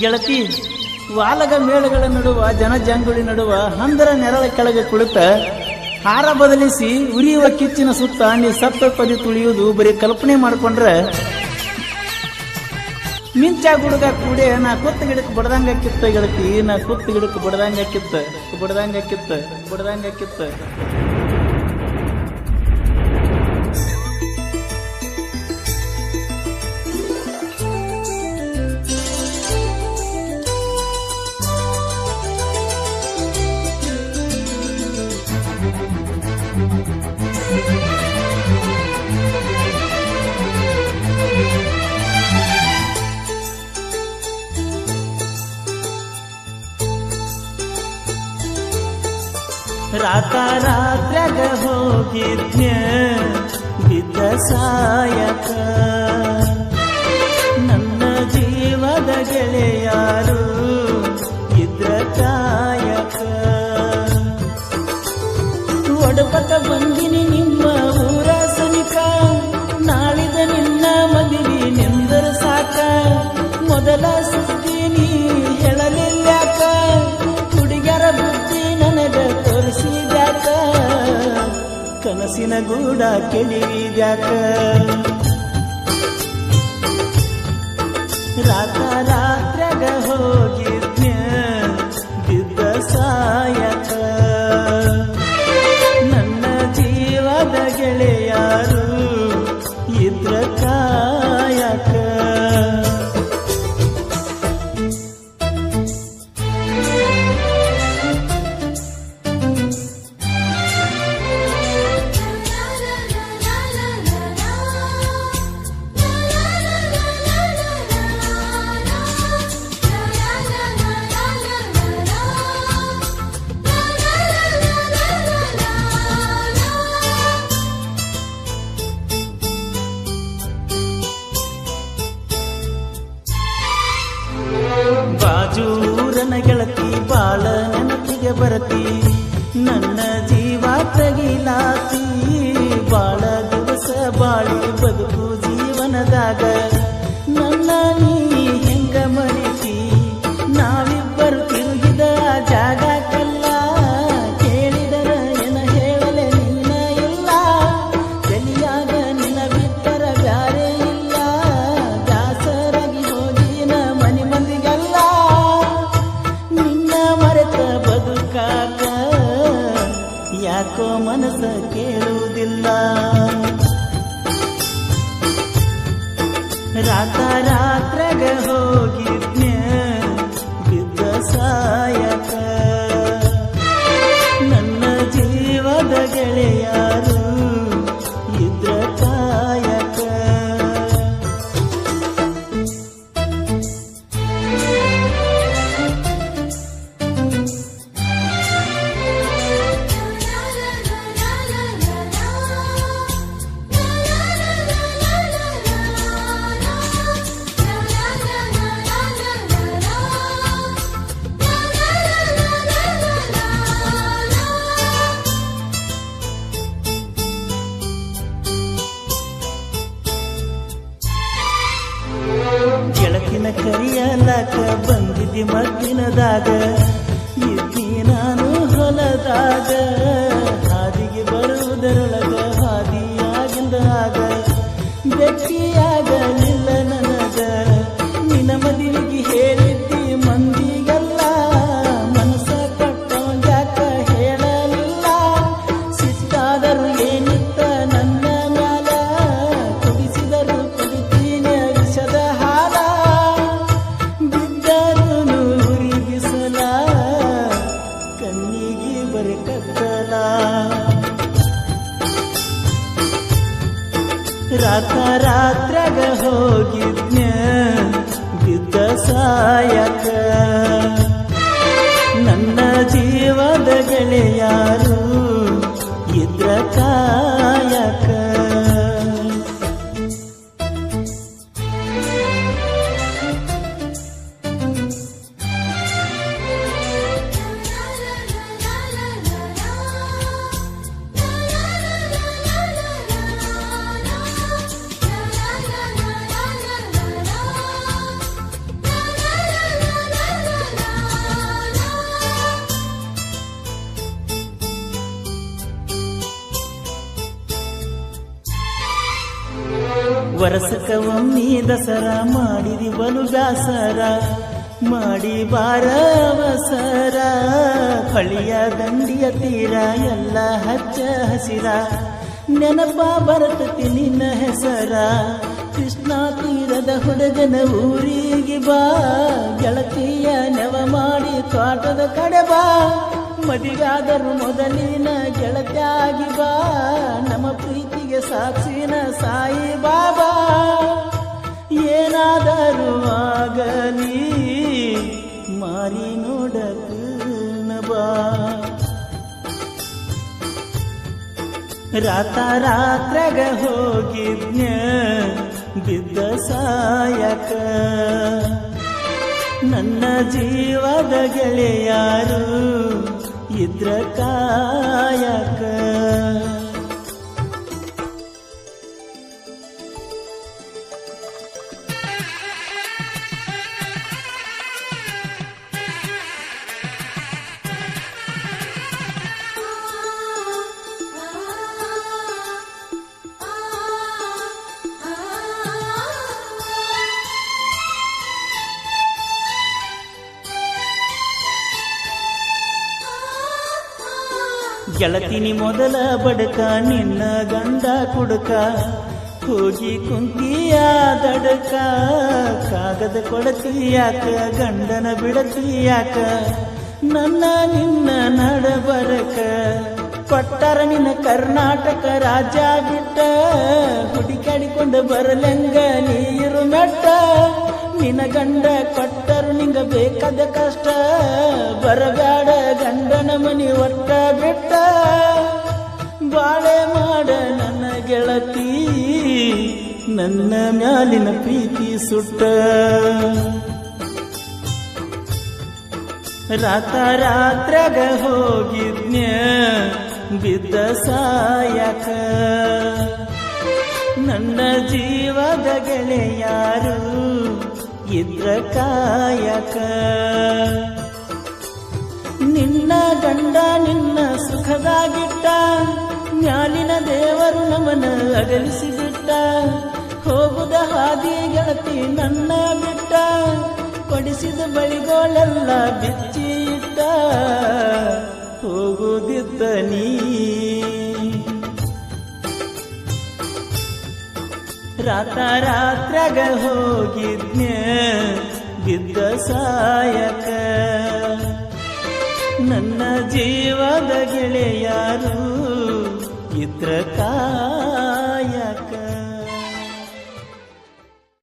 ಗೆಳತಿ, ವಾಲಗ ಮೇಳಗಳ ನಡುವ ಜನಜಂಗುಳಿ ನಡುವ ಹಂದರ ನೆರಳ ಕೆಳಗೆ ಕುಳಿತ, ಹಾರ ಬದಲಿಸಿ ಉರಿಯುವ ಕಿಚ್ಚಿನ ಸುತ್ತ ನೀ ಸಪ್ತ ಪದಿ ತುಳಿಯುವುದು ಬರೀ ಕಲ್ಪನೆ ಮಾಡಿಕೊಂಡ್ರೆ ಮಿಂಚ ಗುಡುಗ ಕೂಡೆ, ನಾ ಕುತ್ತ ಗಿಡಕ್ಕೆ ಬಡ್ದಂಗ ಕಿತ್ತ ಗೆಳತಿ, ನಾ ಕುತ್ತ ಗಿಡಕ್ಕೆ ಬಡ್ದಂಗ ಕಿತ್ತ, ಬಡದಂಗ ಕಿತ್ತ ಬಡದಂಗ ಕಿತ್ತ. साकारा विदसा ಕನಸಿನ ಗೂಡ ಕೆಳಿವಿದ್ಯಾಕ ರಾತ ಬರತಿ ಮನಸ್ಸ ಕೇಳುವುದಿಲ್ಲ. ರಾತ ರಾತ್ರಾಗ you can ರಾತ ರಾತ್ರಗ ಹೋಗಿದ್ನ್ಯ? ಬಿದ್ದ ಸಾಯಕ ನನ್ನ ಜೀವದ ವರಸಕ ಒಮ್ಮಿ ದಸರ ಮಾಡಿರಿ ಬಲು ದಾಸರ ಮಾಡಿ ಬಾರವಸರ. ಕಳಿಯ ದಂಡಿಯ ತೀರ ಎಲ್ಲ ಹಚ್ಚ ಹಸಿರ. ನೆನಪ ಬರತತಿ ನಿನ್ನ ಹೆಸರ. ಕೃಷ್ಣ ತೀರದ ಹುಡುಗನ ಊರಿಗೆ ಬಾ. ಗೆಳತಿಯ ನೆವ ಮಾಡಿ ತೋಟದ ಕಡೆ ಬಾ. ಮದಿಗಾದರೂ ಮೊದಲಿನ ಗೆಳತಿಯಾಗಿ ಬಾ. ನಮ್ಮ ಪ್ರೀತಿಗೆ ಸಾಕ್ಷಿನ ಸಾಯಿ ಆಗಲಿ ಮಾರಿ ನೋಡಕ ಬಾ. ರಾತ ರಾತ್ರಗ ಹೋಗಿದ್ನ ಬಿದ್ದ ಸಾಯಕ. ನನ್ನ ಜೀವದ ಗೆಳೆಯಾರು ಇದ್ರ ಕಾಯಕ. ಗೆಳತಿನಿ ಮೊದಲ ಬಡಕ ನಿನ್ನ ಗಂಡ ಕುಡುಕ ಹೋಗಿ ಕುಂತಿಯ ದಡಕ ಕಾಗದ ಕೊಡತಿಯಾಕ ಗಂಡನ ಬಿಡತಿಯಾಕ ನನ್ನ ನಿನ್ನ ನಡಬರಕ ಕೊಟ್ಟರ ನಿನ್ನ ಕರ್ನಾಟಕ ರಾಜ್ಯ ಬಿಟ್ಟ ಹುಡುಕಾಡಿಕೊಂಡು ಬರಲಂಗ ನೀರು ಮೆಟ್ಟ ನಿನ್ನ ಗಂಡ ಕೊಟ್ಟರು ನಿಂಗ ಬೇಕಾದ ಕಷ್ಟ ಬರಬೇಡ ಗಂಡನ ಮನಿ ಒಟ್ಟ ಬಿಟ್ಟ. ಬಾಳೆ ಮಾಡ ನನ್ನ ಗೆಳತಿ, ನನ್ನ ಮ್ಯಾಲಿನ ಪ್ರೀತಿ ಸುಟ್ಟ. ರಾತ ರಾತ್ರಗ ಹೋಗಿದ್ನ್ಯ, ಬಿದ್ದ ಸಾಯಕ. ನನ್ನ ಜೀವದ ಗೆಳೆಯಾರು ಇದ್ರ ಕಾಯಕ. ನಿನ್ನ ಗಂಡ ನಿನ್ನ ಸುಖದಾಗಿಟ್ಟ ಜ್ಞಾನಿನ ದೇವರು ನಮನ ಅಗಲಿಸಿಬಿಟ್ಟ. ಹೋಗುದ ಹಾದಿ ಗೆಳತಿ ನನ್ನ ಬಿಟ್ಟ, ಕೊಡಿಸಿದ ಬಳಿಗೋಳೆಲ್ಲ ಬಿಚ್ಚಿಟ್ಟ. ಹೋಗುದಿದ್ದ ನೀ ರಾತ ರಾತ್ರಗ ಹೋಗಿದ್ನ ಬಿದ್ದ ಸಾಯಕ. ನನ್ನ ಜೀವದ ಗೆಳೆಯಾರು ಇದ್ರ